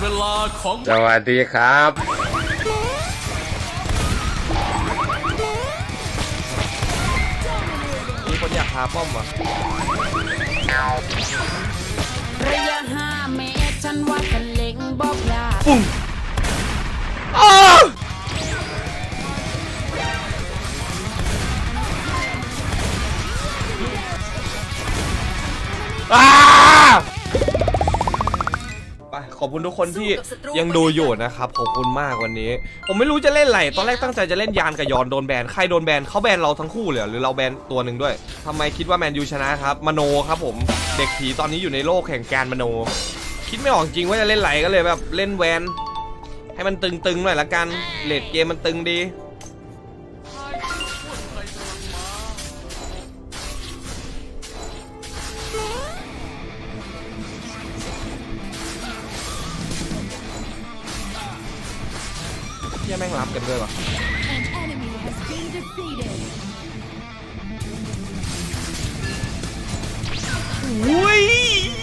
เวลาของสวัสดีครับ มีคนอยากหาป้อมวะระยะห้าเมตรฉันว่าฉันเล็งบอกลาดปุ้งอ้าว อ้าไปขอบคุณทุกคนที่ยังดูอยู่นะครับขอบคุณมากวันนี้ ผมไม่รู้จะเล่นอะไรตอนแรกตั้งใจจะเล่นยานกับยอนโดนแบนใครโดนแบนเขาแบนเราทั้งคู่เลยเหรอหรือเราแบนตัวหนึ่งด้วยทำไมคิดว่าแมนยูชนะครับมโนครับผมเด็กผีตอนนี้อยู่ในโลกแห่งการมโน คิดไม่ออกจริงว่าจะเล่นไหลก็เลยแบบเล่นแวน ให้มันตึงๆหน่อยละกันเลดเกมมันตึงดี เฮียแม่งรับกันด้วยวะ An enemy has been defeated อุ้ย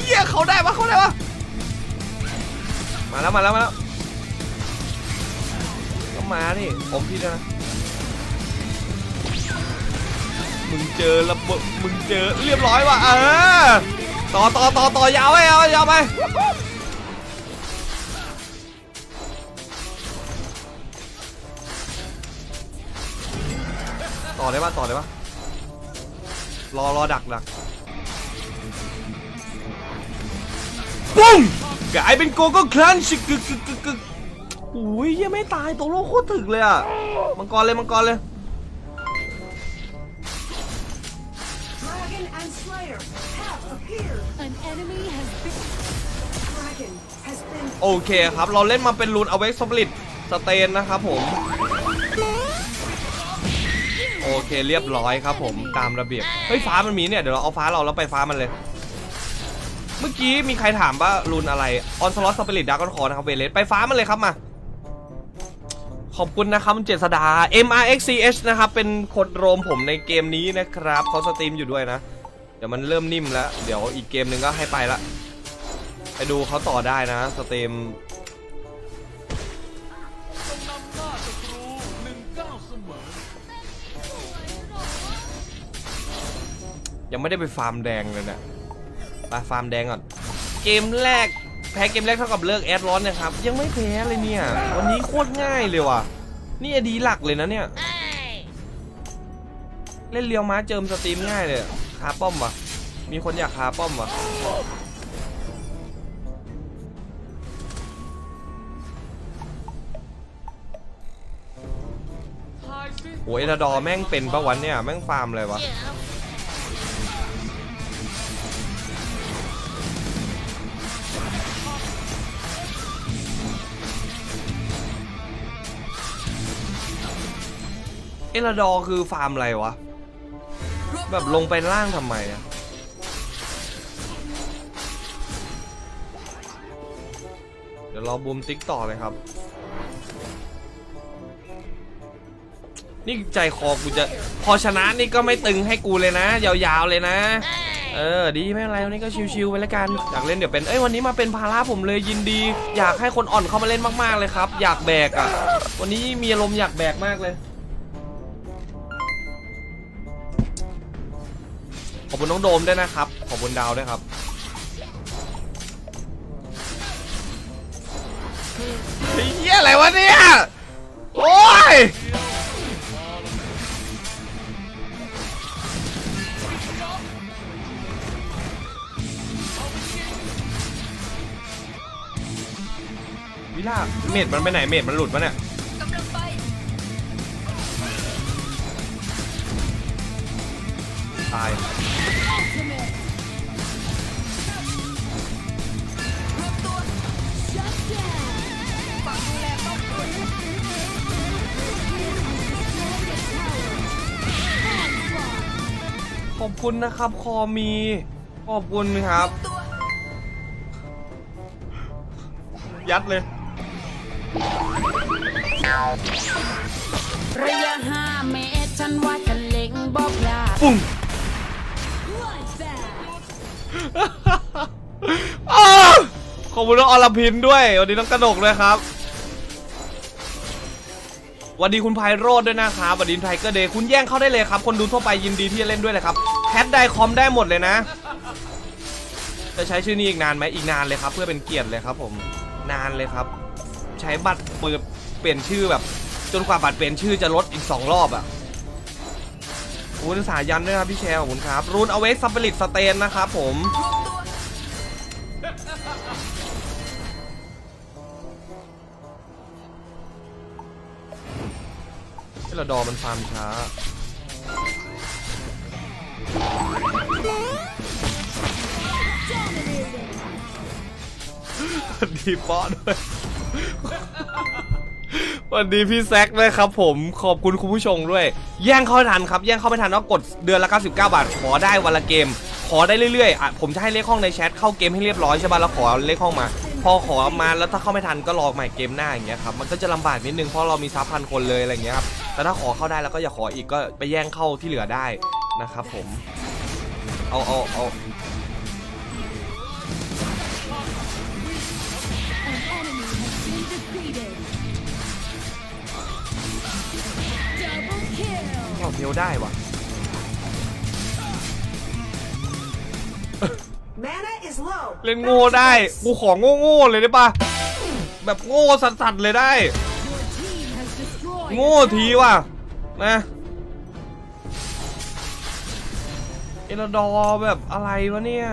เฮียเขาได้ปะเขาได้ปะมาแล้วมาแล้วมาแล้วก็มานี่ผมพี่ด้วยนะมึงเจอระเบิดมึงเจอเรียบร้อยว่ะเออต่อต่อต่อต่อยาวไปยาวยาวไป ต่อได้ปะต่อได้ปะรอรอดักดักปุ้งกลายเป็นโกโก้ครันช์กึกกึกกึกกึกอุ้ยยังไม่ตายตัวโลกโคตรถึกเลยอะมังกรเลยมังกรเลย Dragon and Slayer have appeared. An enemy has been Dragon has been โอเคครับ เราเล่นมาเป็นรูนเอาเวกสปริตสเตนนะครับผม โอเคเรียบร้อยครับผมตามระเบียบเฮ้ยฟ้ามันมีเนี่ยเดี๋ยวเราเอาฟ้าเราแล้วไปฟ้ามันเลย เมื่อกี้มีใครถามว่ารูนอะไรออนสล็อตสปิริตดาร์กอนคอนะครับเวเลสไปฟ้ามันเลยครับมาขอบคุณนะครับเจษดา MRXCH นะครับ เป็นคนโรมผมในเกมนี้นะครับเขาสตรีมอยู่ด้วยนะ เดี๋ยวมันเริ่มนิ่มแล้ว เดี๋ยวอีกเกมหนึ่งก็ให้ไปละ ไปดูเขาต่อได้นะ สตรีม ยังไม่ได้ไปฟาร์มแดงเลยนะไปฟาร์มแดงก่อน เกมแรกแพ้เกมแรกเท่ากับเลิกแอดร้อนนะครับ ยังไม่แพ้เลยเนี่ย วันนี้โคตรง่ายเลยว่ะ นี่อดีหลักเลยนะเนี่ย เล่นเลียวม้าเจิมสตรีมง่ายเลยคาป้อมวะมีคนอยากคาป้อมวะโอ้ยเอลาดอแม่งเป็นปะวันเนี่ย แม่งฟาร์มเลยวะ เอลาดอคือฟาร์มอะไรวะ แบบลงไปล่างทำไมอะเดี๋ยวเรอบูมติ๊กต่อเลยครับ นี่ใจคอกูจะพอชนะนี่ก็ไม่ตึงให้กูเลยนะ ยาวๆเลยนะ เออ ดีไม่เป็นไรวันนี้ก็ชิวๆไปแล้วกัน อยากเล่นเดี๋ยวเป็น เอ้ยวันนี้มาเป็นภาระผมเลยยินดี อยากให้คนอ่อนเข้ามาเล่นมากๆเลยครับ อยากแบกอะ่ะ วันนี้มีอารมณ์อยากแบกมากเลย คุณน้องโดมด้วยนะครับ ขอบคุณดาวด้วยครับเฮ้ยเหี้ยอะไรวะเนี่ย โอ้ย วิลาเมดมันไปไหนเมดมันหลุดมาเนี่ย ขอบคุณนะครับ คอมี ขอบคุณครับตัวยัดเลย ระยะห้าเมตรฉันว่าฉันเล็งบอกลาดปุ้ง Bloodbath อ้าวขอบคุณน้องอรพินด้วย วันนี้น้องกระดกด้วยครับสวัสดีคุณไพโรดด้วยนะครับสวัสดีไทเกอร์เดย์คุณแย่งเข้าได้เลยครับ คนดูทั่วไปยินดีที่จะเล่นด้วยเลยครับ แคทได้คอมได้หมดเลยนะ จะใช้ชื่อนี้อีกนานไหมอีกนานเลยครับ เพื่อเป็นเกียรติเลยครับ ผมนานเลยครับ ใช้บัตรเปิดเปลี่ยนชื่อแบบ จนกว่าบัตรเปลี่ยนชื่อจะลดอีก 2 รอบอะ่ะขอบคุณสายันด้วยครับพี่แชร์ขอบคุณครับรูนเอาเวกซับเปริตสเตนนะครับผมเทลดอร์มันฟาร์มช้า วัสดีป๊อด้วยสวัสดีพี่แซคด้วยครับผมขอบคุณคุณผู้ชมด้วย แย่งเข้าไม่ทันครับ แย่งเข้าไม่ทันว่ากดเดือนละ 99 บาท ขอได้วันละเกม ขอได้เรื่อยๆอะผมจะให้เลขห้องในแชทเข้าเกมให้เรียบร้อยใช่ป่ะแล้วขอเลขห้องมา พอขอมาแล้วถ้าเข้าไม่ทันก็รอใหม่เกมหน้าอย่างเงี้ยครับมันก็จะลำบากนิดนึงเพราะเรามีซับพันคนเลยอะไรเงี้ยครับแต่ถ้าขอเข้าได้แล้วก็อย่าขออีกก็ไปแย่งเข้าที่เหลือได้นะครับผมเอาเอาเอา kill. เอาเทลได้วะ Mana is low. เล่นโง่ได้ กูขอโง่ๆเลยได้ปะแบบโง่สัสๆเลยได้ Your team has destroyed. โง่ทีว่ะ นะเอลดอร์แบบอะไรวะเนี่ย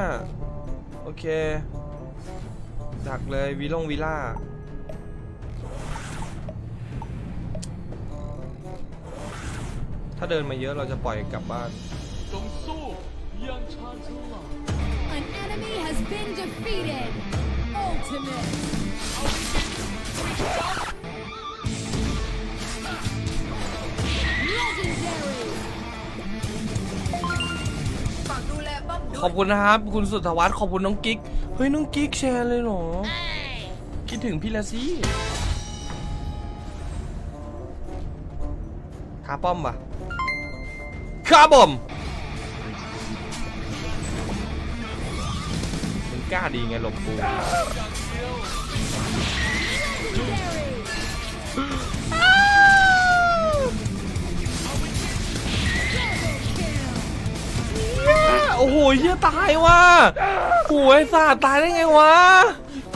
โอเค ดักเลยวิลงวิล่า ถ้าเดินมาเยอะเราจะปล่อยกลับบ้าน จงสู้อยังชาญฉลาด An enemy has been defeated. Ultimate. Legendary. ฝากดูแลป้อมด้ขวอยบคุณนะครับ คุณสุทธวัฒน์ขอบคุณน้องกิ๊ก เฮ้ย น้องกิ๊กแชร์เลยเหรอ คิดถึงพี่ละสิคาป้อมปะ คาบอมมึงกล้าดีไงหลบกูโอ้โหเฮียตายว่ะโอ้ยสาดตายได้ไงวะ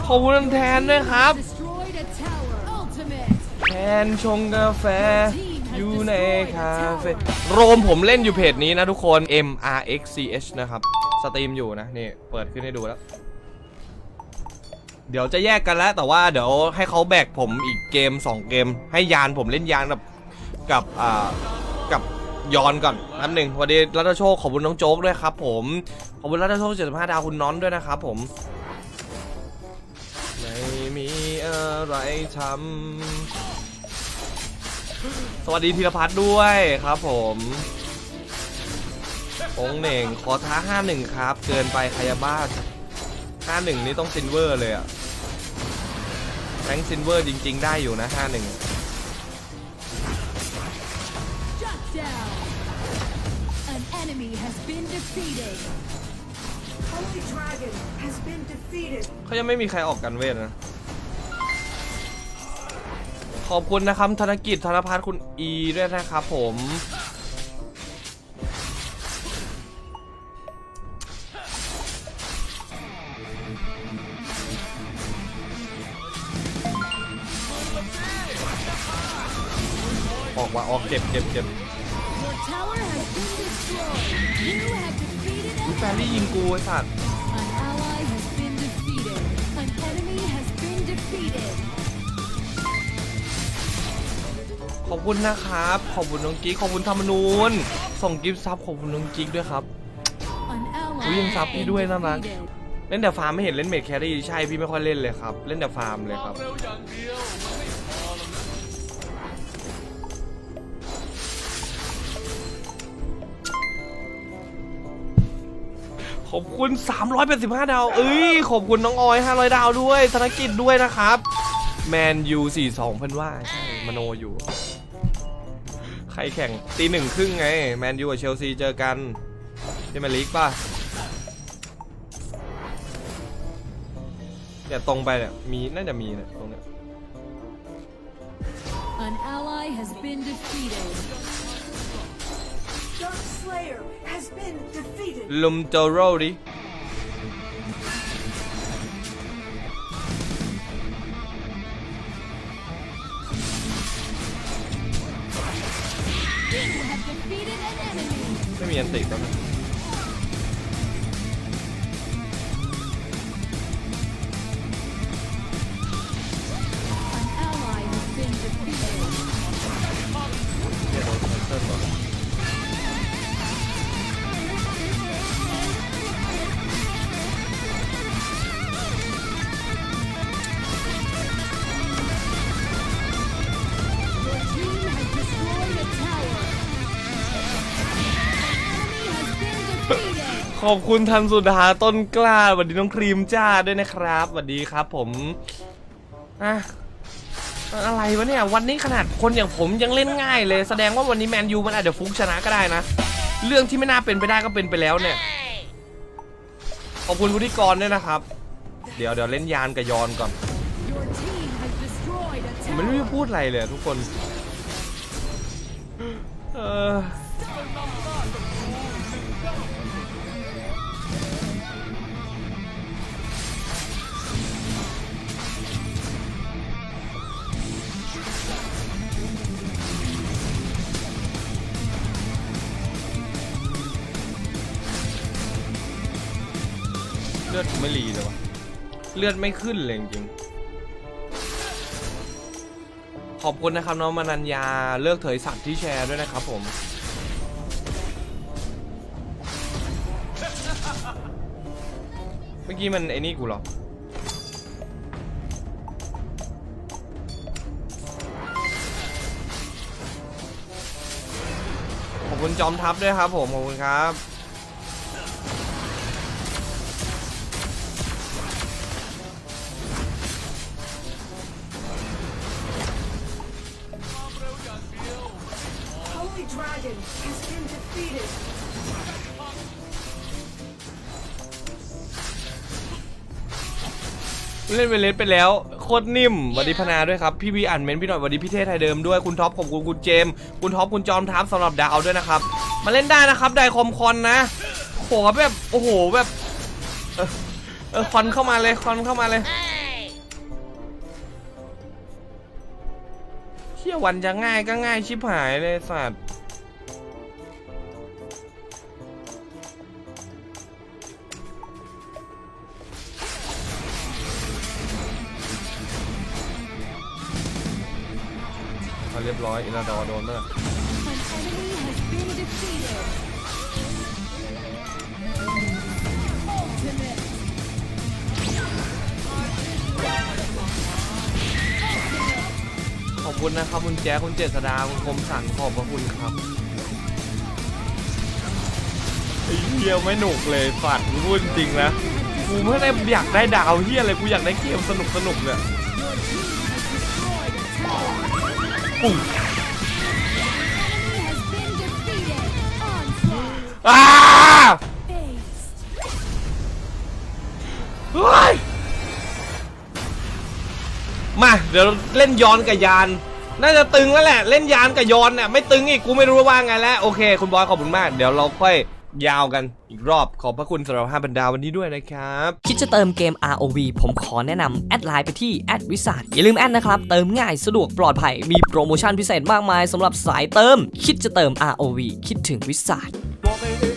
ขอบคุณแทนด้วยครับ Destroyed a tower. Ultimate. แทนชงกาแฟ อยู่ในคาเฟ่โรมผมเล่นอยู่เพจนี้นะทุกคน M R X C H นะครับ สตรีมอยู่นะ นี่ เปิดขึ้นให้ดูแล้ว เดี๋ยวจะแยกกันแล้ว แต่ว่าเดี๋ยวให้เขาแบกผมอีกเกม 2 เกม ให้ยานผมเล่นยานกับกับอ่ากับยอนก่อนอันหนึ่งสวัสดีรัตโชคขอบคุณน้องโจ๊กด้วยครับผม ขอบคุณรัตโชค75ดาวคุณน้อนด้วยนะครับผมไม่มีอะไรทำ สวัสดีธีรพัฒน์ด้วยครับผมองค์เหน่งขอท้า51ครับ เกินไปใครจะบ้า51นี่ต้องซินเวอร์เลยอะแรงซินเวอร์จริง ๆ ได้อยู่นะ51 Shut down. An enemy has been defeated. Holy Dragon has been defeated. เขายังไม่มีใครออกกันเวทนะ ขอบคุณนะครับธนกิจธนพัฒน์คุณอีด้วยนะครับผมออกว่าออกเก็บเก็บเก็บ Your tower has been destroyed. You have defeated อุ๊ย an แฟรี่ยิงกูไอ้สัตว์ อบคุณนะครับ ขอบคุณน้องกิ๊กขอบคุณธรรมนูนส่งกิฟต์ซับขอบคุณน้องกิ๊กด้วยครับ อุ้ยยังซับพี่ด้วยน่ารัก เล่นแต่ฟาร์มไม่เห็นเล่นเมดแครี่ใช่พี่ไม่ค่อยเล่นเลยครับ เล่นแต่ฟาร์มเลยครับเร็วอย่ามันไม่พอหรอกนะขอบคุณ 385 ดาว เอ้ย ขอบคุณน้องออย 500 ดาวด้วย ธนกิจด้วยนะครับ แมนยู42เพิ่นว่าใช่ มโนอยู่ ใครแข่งตีหนึ่งครึ่งไง แมนยูกับเชลซีเจอกันที่มาลีกป่ะเอเนี่ยตรงไปเนี่ยมีน่าจะมีเนี่ยตรงเนี้ย An ally has been defeated. Dark Slayer has been defeated. ลุมโจโรดิ ไม่มีอันติแล้วนะ ขอบคุณทันสุดาต้นกล้าสวัสดีน้องครีมจ้าด้วยนะครับสวัสดีครับ ผมอะอะไรวะเนี่ย วันนี้ขนาดคนอย่างผมยังเล่นง่ายเลย แสดงว่าวันนี้แมนยูมันอาจจะฟุกชนะก็ได้นะ เรื่องที่ไม่น่าเป็นไปได้ก็เป็นไปแล้วเนี่ย ขอบคุณวุฒิกรด้วยนะครับ เดี๋ยวเดี๋ยวเล่นยานกับยอนก่อนผมไม่รู้จะพูดอะไรเลยทุกคน เออ เลือดไม่รีเลยวะเลือดไม่ขึ้นเลยจริงขอบคุณนะครับน้องมานัญญาเลิกเถยสัตว์ที่แชร์ด้วยนะครับผม เมื่อกี้มันไอ้นี่กูเหรอขอบคุณจอมทัพด้วยครับผม ขอบคุณครับ ล่นเวเลสไปแล้ว โคตรนิ่มสวัสดีพนาด้วยครับ พี่วีอ่านเมนต์พี่หน่อยสวัสดีพี่เทศไทยเดิมด้วย คุณท็อปขอบคุณคุณเจม คุณท็อปคุณจอมทัพสำหรับดาวด้วยนะครับ มาเล่นได้นะครับ ไดคอมคอนนะโหแบบ โอ้โห แบบ เออเออคอนเข้ามาเลย คอนเข้ามาเลยเที่ยวันจะง่ายก็ง่ายชิบหายเลยสัตว์ เรียบร้อยอินาดอโดนเนอะขอบคุณนะครับคุณแจ๊คคุณเจษดาคุณคมสันขอบพระคุณครับไอ้เฮียวไม่หนุกเลยฝัดกูพูดจริงนะกูไม่ได้อยากได้ดาวเฮียอะไรกูอยากได้เกมสนุกสนุกเนี่ย อ้าเฮ้ยมา เดี๋ยวเล่นย้อนกับยาน น่าจะตึงแล้วแหละ เล่นยานกับย้อนเนี่ยไม่ตึงอีกกูไม่รู้ว่าไงแล้ว โอเค คุณบอยขอบคุณมาก เดี๋ยวเราค่อย ยาวกันอีกรอบขอบพระคุณสำหรับ5บรรดาวันนี้ด้วยนะครับ คิดจะเติมเกม ROV ผมขอแนะนำแอดไลน์ไปที่แอดวิสาอย่าลืมแอดนะครับ เติมง่ายสะดวกปลอดภัย มีโปรโมชั่นพิเศษมากมายสำหรับสายเติม คิดจะเติม ROV คิดถึงวิสาบอกไปเอ